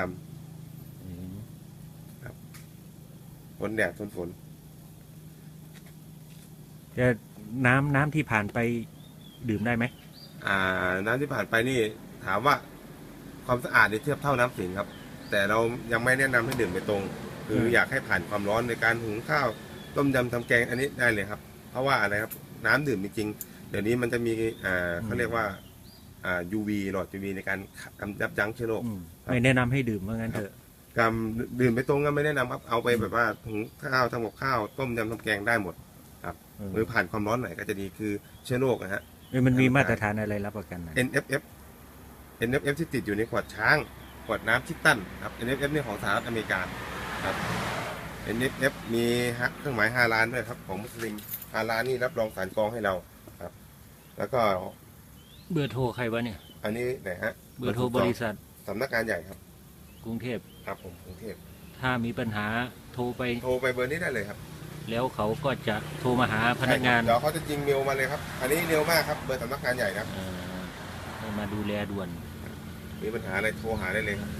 ดำอืมๆทนแดดทนฝนจะน้ำน้ำที่ผ่านไปดื่มได้ไหมอ่า น้ำที่ผ่านไปนี่ ถามว่า ความสะอาดเนี่ยเทียบเท่าน้ำสิงครับ แต่เรายังไม่แนะนำให้ดื่มไปตรง คืออยากให้ผ่านความร้อนในการหุงข้าว ต้มยำทำแกงอันนี้ได้เลยครับ เพราะว่าอะไรครับ น้ำดื่มจริงๆเดี๋ยวนี้มันจะมีอ่าเขาเรียกว่า อ่า UV หลอด UV ในการกำจัดยั้งเชื้อโรค อืมไม่แนะนำให้ดื่มว่างั้นเถอะการดื่มไปตรงก็ไม่แนะนำครับ เอาไปแบบว่าหุงข้าวทำกับข้าว ต้มยำทำแกงได้หมดเออ หรือผ่านความร้อนหน่อยก็จะดีคือเชื้อโรคนะฮะ เอ้ยมันมีมาตรฐานอะไรรับประกันนะ NFF NFF ที่ติดอยู่ในขวดช้าง ขวดน้ำคิตตันครับ NFF นี่ของสหรัฐอเมริกาครับ NFF มีฮะเครื่องหมายฮาลานด้วยครับ ของมุสลิมฮาลานนี่รับรองสารกรองให้เราครับ แล้วก็ เบอร์โทรใครวะเนี่ย อันนี้ไหนฮะเบอร์โทรบริษัทสำนักงานใหญ่ครับ กรุงเทพครับผมกรุงเทพถ้ามีปัญหาโทรไปโทรไปเบอร์นี้ได้เลยครับ แล้วเขาก็จะโทรมาหาพนักงานใช่ครับเดี๋ยวเขาจะยิงเมลมาเลยครับ อันนี้เร็วมากครับเบอร์สำนักงานใหญ่ครับเอ่อให้มาดูแลด่วน มีปัญหาอะไรโทรหาได้เลยครับ